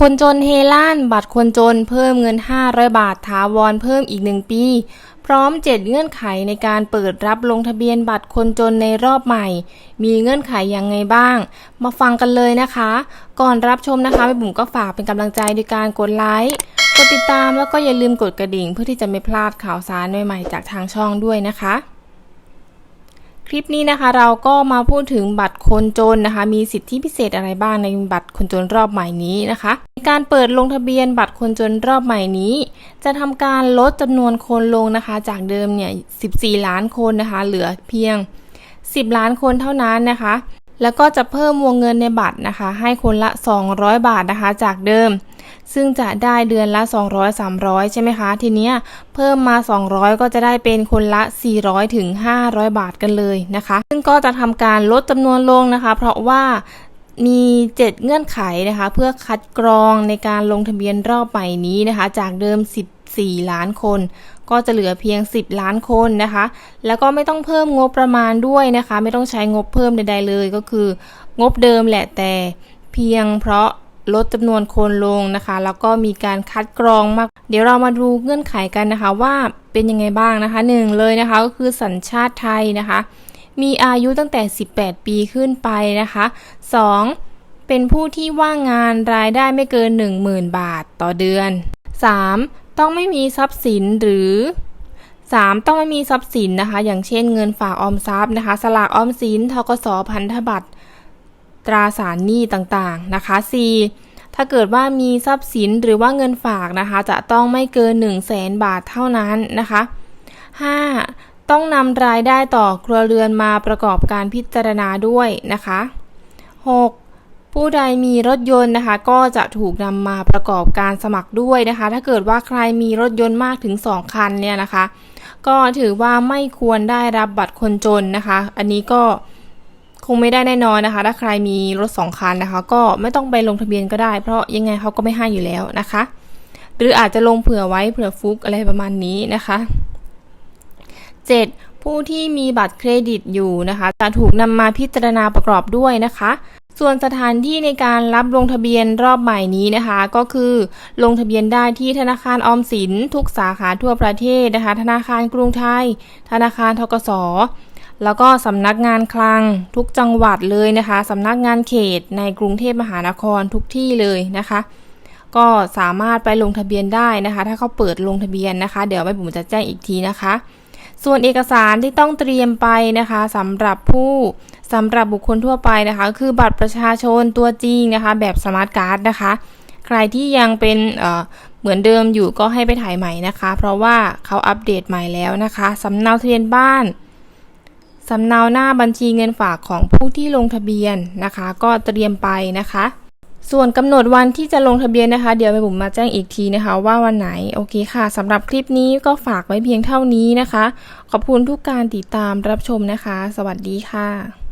คนจนเฮล้าน บัตรคนจนเพิ่มเงิน 500 บาทถาวรเพิ่มอีก 1 ปี พร้อม 7 เงื่อนไขในการเปิดรับลงทะเบียนบัตรคนจนในรอบใหม่ มีเงื่อนไขอยังไงบ้าง มาฟังกันเลยนะคะ ก่อนรับชมนะคะแม่บุ๋มก็ฝากเป็นกำลังใจด้วยการกดไลค์กดติดตามแล้วก็อย่าลืมกดกระดิ่งเพื่อที่จะไม่พลาดข่าวสารใหม่ๆจากทางช่องด้วยนะคะ คลิปนี้นะคะเราก็มาพูดถึงบัตรคนจนนะคะ มีสิทธิพิเศษอะไรบ้างในบัตรคนจนรอบใหม่นี้นะคะในการเปิดลงทะเบียนบัตรคนจนรอบใหม่นี้ จะทำการลดจำนวนคนลงนะคะ จากเดิมเนี่ย 14 ล้านคนนะคะ เหลือเพียง 10 ล้านคนเท่านั้นนะคะ แล้วก็จะเพิ่มวงเงินในบัตรนะคะ ให้คนละ 200 บาทนะคะ จากเดิม ซึ่งจะได้เดือนละ 200 300 ใช่ไหมคะ ทีเนี้ยเพิ่มมา 200 ก็จะได้เป็นคนละ 400ถึง500 บาทกันเลยนะคะ ซึ่งก็จะทำการลดจำนวนลงนะคะ เพราะว่ามี 7 เงื่อนไขนะคะ เพื่อคัดกรองในการลงทะเบียนรอบใหม่นี้นะคะ จากเดิม 14 ล้านคน ก็จะเหลือเพียง 10 ล้านคนนะคะ แล้วก็ไม่ต้องเพิ่มงบประมาณด้วยนะคะ ไม่ต้องใช้งบเพิ่มใดๆเลยก็คือ งบเดิมแหละแต่เพียงเพราะ ลดจำนวนคนลงนะคะ แล้วก็มีการคัดกรองมาก เดี๋ยวเรามาดูเงื่อนไขกันนะคะว่าเป็นยังไงบ้างนะคะหนึ่งเลยนะคะก็คือสัญชาติไทยนะคะ มีอายุตั้งแต่ 18 ปีขึ้นไปนะคะ 2. เป็นผู้ที่ว่างงานรายได้ไม่เกิน 10,000 บาทต่อเดือน 3. ต้องไม่มีทรัพย์สินหรือ 3. ต้องไม่มีทรัพย์สินนะคะ อย่างเช่นเงินฝากออมทรัพย์นะคะ สลากออมสินทกสพันธบัตร ตราสารหนี้ต่างๆนะคะ 4. ถ้าเกิดว่ามีทรัพย์สินหรือว่าเงินฝากนะคะ จะต้องไม่เกิน 1 0 0 0 0แสนบาทเท่านั้นนะคะ 5. ต้องนำรายได้ต่อครัวเรือนมาประกอบการพิจารณาด้วยนะคะ 6. ผู้ใดมีรถยนต์นะคะ ก็จะถูกนำมาประกอบการสมัครด้วยนะคะ ถ้าเกิดว่าใครมีรถยนต์มากถึง 2 คันเนี่ยนะคะ ก็ถือว่าไม่ควรได้รับบัตรคนจนนะคะ อันนี้ก็ คงไม่ได้แน่นอนนะคะ ถ้าใครมีรถสองคันนะคะ ก็ไม่ต้องไปลงทะเบียนก็ได้ เพราะยังไงเขาก็ไม่ให้อยู่แล้วนะคะ หรืออาจจะลงเผื่อไว้เผื่อฟุกอะไรประมาณนี้นะคะ 7. ผู้ที่มีบัตรเครดิตอยู่นะคะ จะถูกนำมาพิจารณาประกอบด้วยนะคะส่วนสถานที่ในการรับลงทะเบียนรอบใหม่นี้นะคะ ก็คือลงทะเบียนได้ที่ธนาคารออมสินทุกสาขาทั่วประเทศนะคะ ธนาคารกรุงไทย ธนาคารทกส แล้วก็สำนักงานคลังทุกจังหวัดเลยนะคะสำนักงานเขตในกรุงเทพมหานครทุกที่เลยนะคะ ก็สามารถไปลงทะเบียนได้นะคะ ถ้าเขาเปิดลงทะเบียนนะคะ เดี๋ยวแม่บุ๋มจะแจ้งอีกทีนะคะ ส่วนเอกสารที่ต้องเตรียมไปนะคะสำหรับผู้สำหรับบุคคลทั่วไปนะคะ คือบัตรประชาชนตัวจริงนะคะ แบบสมาร์ทการ์ดนะคะ ใครที่ยังเป็นเเหมือนเดิมอยู่ก็ให้ไปถ่ายใหม่นะคะ เพราะว่าเขาอัปเดตใหม่แล้วนะคะสำเนาทะเบียนบ้าน สำเนาหน้าบัญชีเงินฝากของผู้ที่ลงทะเบียนนะคะ ก็เตรียมไปนะคะ ส่วนกำหนดวันที่จะลงทะเบียนนะคะ เดี๋ยวแม่บุ๋มมาแจ้งอีกทีนะคะ ว่าวันไหนโอเคค่ะสำหรับคลิปนี้ก็ฝากไว้เพียงเท่านี้นะคะ ขอบคุณทุกการติดตามรับชมนะคะ สวัสดีค่ะ